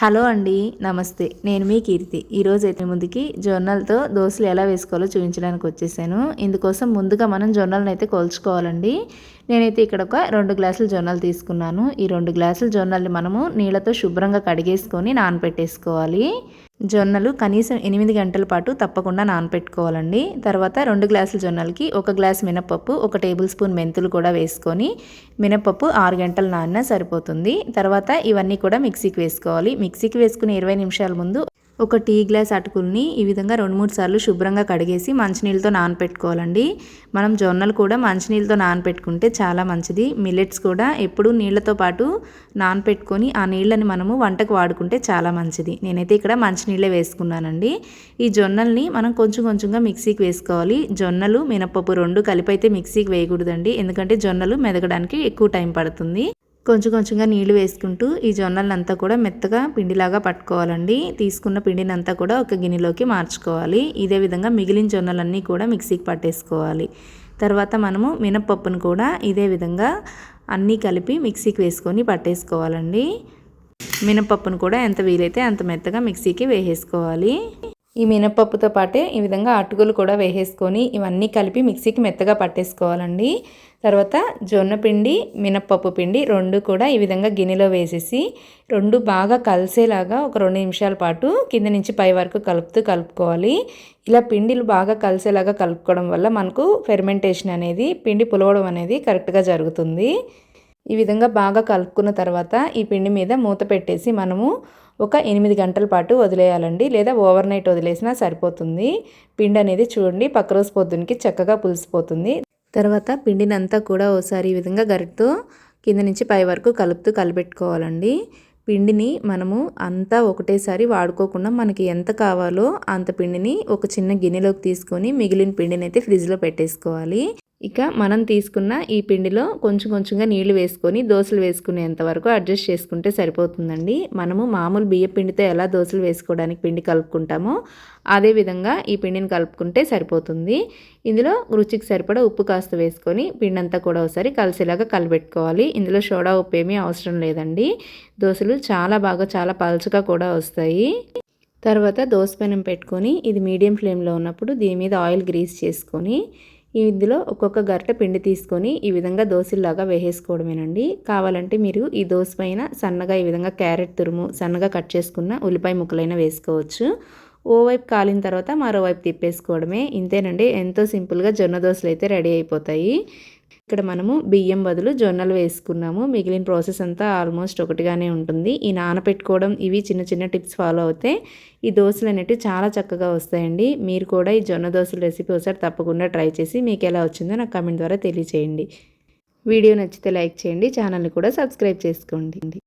Hello అండి నమస్తే. నేను మీ కీర్తి. ఈరోజు అయితే ముందుకి జొన్నలతో దోశలు ఎలా వేసుకోవాలో చూపించడానికి వచ్చేసాను. ఇందుకోసం ముందుగా మనం జొన్నలను అయితే కోల్చుకోవాలండి. నేనైతే ఇక్కడ ఒక రెండు గ్లాసులు జొన్నలు తీసుకున్నాను. ఈ రెండు గ్లాసుల జొన్నల్ని మనము నీళ్ళతో శుభ్రంగా కడిగేసుకొని నానబెట్టేసుకోవాలి జొన్నలు కనీసం ఎనిమిది గంటల పాటు తప్పకుండా నానపెట్టుకోవాలండి. తర్వాత రెండు గ్లాసుల జొన్నలకి ఒక గ్లాస్ మినపప్పు ఒక టేబుల్ స్పూన్ మెంతులు కూడా వేసుకొని మినపప్పు ఆరు గంటలు నానినా సరిపోతుంది. తర్వాత ఇవన్నీ కూడా మిక్సీకి వేసుకోవాలి. మిక్సీకి వేసుకుని ఇరవై నిమిషాల ముందు ఒక టీ గ్లాస్ అటుకుల్ని ఈ విధంగా రెండు మూడు సార్లు శుభ్రంగా కడిగేసి మంచినీళ్ళతో నానపెట్టుకోవాలండి. మనం జొన్నలు కూడా మంచినీళ్ళతో నానపెట్టుకుంటే చాలా మంచిది. మిల్లెట్స్ కూడా ఎప్పుడు నీళ్ళతో పాటు నానపెట్టుకొని ఆ నీళ్ళని మనము వంటకు వాడుకుంటే చాలా మంచిది. నేనైతే ఇక్కడ మంచినీళ్ళే వేసుకున్నానండి. ఈ జొన్నల్ని మనం కొంచెం కొంచెంగా మిక్సీకి వేసుకోవాలి. జొన్నలు మినపప్పు రెండు కలిపి అయితే మిక్సీకి వేయకూడదండి. ఎందుకంటే జొన్నలు మెదగడానికి ఎక్కువ టైం పడుతుంది. కొంచెం కొంచెంగా నీళ్ళు వేసుకుంటూ ఈ జొన్నలంతా కూడా మెత్తగా పిండిలాగా పట్టుకోవాలండి. తీసుకున్న పిండిని అంతా కూడా ఒక గిన్నెలోకి మార్చుకోవాలి. ఇదే విధంగా మిగిలిన జొన్నలన్నీ కూడా మిక్సీకి పట్టేసుకోవాలి. తర్వాత మనము మినప్పప్పును కూడా ఇదే విధంగా అన్నీ కలిపి మిక్సీకి వేసుకొని పట్టేసుకోవాలండి. మినపప్పును కూడా ఎంత వీలైతే అంత మెత్తగా మిక్సీకి వేసేసుకోవాలి. ఈ మినపప్పుతో పాటే ఈ విధంగా అటుకులు కూడా వేసేసుకొని ఇవన్నీ కలిపి మిక్సీకి మెత్తగా పట్టేసుకోవాలండి. తర్వాత జొన్న పిండి మినప్పప్పు పిండి రెండు కూడా ఈ విధంగా గిన్నెలో వేసేసి రెండు బాగా కలిసేలాగా ఒక రెండు నిమిషాల పాటు కింద నుంచి పై వరకు కలుపుతూ కలుపుకోవాలి. ఇలా పిండిలు బాగా కలిసేలాగా కలుపుకోవడం వల్ల మనకు ఫెర్మెంటేషన్ అనేది పిండి పులవడం అనేది కరెక్ట్గా జరుగుతుంది. ఈ విధంగా బాగా కలుపుకున్న తర్వాత ఈ పిండి మీద మూత పెట్టేసి మనము ఒక ఎనిమిది గంటల పాటు వదిలేయాలండి. లేదా ఓవర్ నైట్ వదిలేసినా సరిపోతుంది. పిండి అనేది చూడండి పక్క రోజు పొద్దునకి చక్కగా పులిసిపోతుంది. తర్వాత పిండిని అంతా కూడా ఓసారి ఈ విధంగా గరిటతో కింద నుంచి పై వరకు కలుపుతూ కలిపెట్టుకోవాలండి. పిండిని మనము అంతా ఒకటేసారి వాడుకోకుండా మనకి ఎంత కావాలో అంత పిండిని ఒక చిన్న గిన్నెలోకి తీసుకొని మిగిలిన పిండిని అయితే ఫ్రిడ్జ్లో పెట్టేసుకోవాలి. ఇక మనం తీసుకున్న ఈ పిండిలో కొంచెం కొంచెంగా నీళ్ళు వేసుకొని దోశలు వేసుకునేంత వరకు అడ్జస్ట్ చేసుకుంటే సరిపోతుందండి. మనము మామూలు బియ్య పిండితో ఎలా దోశలు వేసుకోవడానికి పిండి కలుపుకుంటామో అదే విధంగా ఈ పిండిని కలుపుకుంటే సరిపోతుంది. ఇందులో రుచికి సరిపడా ఉప్పు కాస్త వేసుకొని పిండి అంతా కూడా ఒకసారి కలిసేలాగా కలిపెట్టుకోవాలి ఇందులో సోడా ఉప్పు ఏమీ అవసరం లేదండి. దోశలు చాలా బాగా చాలా పలుచగా కూడా వస్తాయి. తర్వాత దోశ పెనం పెట్టుకొని ఇది మీడియం ఫ్లేమ్లో ఉన్నప్పుడు దీని మీద ఆయిల్ గ్రీస్ చేసుకొని ఇందులో ఒక్కొక్క గరిట పిండి తీసుకొని ఈ విధంగా దోశల్లాగా వేసేసుకోవడమేనండి. కావాలంటే మీరు ఈ దోశ పైన సన్నగా ఈ విధంగా క్యారెట్ తురుము సన్నగా కట్ చేసుకున్న ఉల్లిపాయ ముక్కలైనా వేసుకోవచ్చు. ఓవైపు కాలిన తర్వాత మరోవైపు తిప్పేసుకోవడమే. ఇంతేనండి ఎంతో సింపుల్గా జొన్న దోశలు అయితే రెడీ అయిపోతాయి. ఇక్కడ మనము బియ్యం బదులు జొన్నలు వేసుకున్నాము. మిగిలిన ప్రాసెస్ అంతా ఆల్మోస్ట్ ఒకటిగానే ఉంటుంది. ఈ నానపెట్టుకోవడం ఇవి చిన్న చిన్న టిప్స్ ఫాలో అవుతే ఈ దోశలు అనేవి చాలా చక్కగా వస్తాయండి. మీరు కూడా ఈ జొన్న దోశల రెసిపీ ఒకసారి తప్పకుండా ట్రై చేసి మీకు ఎలా వచ్చిందో నాకు కమెంట్ ద్వారా తెలియచేయండి. వీడియో నచ్చితే లైక్ చేయండి. ఛానల్ని కూడా సబ్స్క్రైబ్ చేసుకోండి.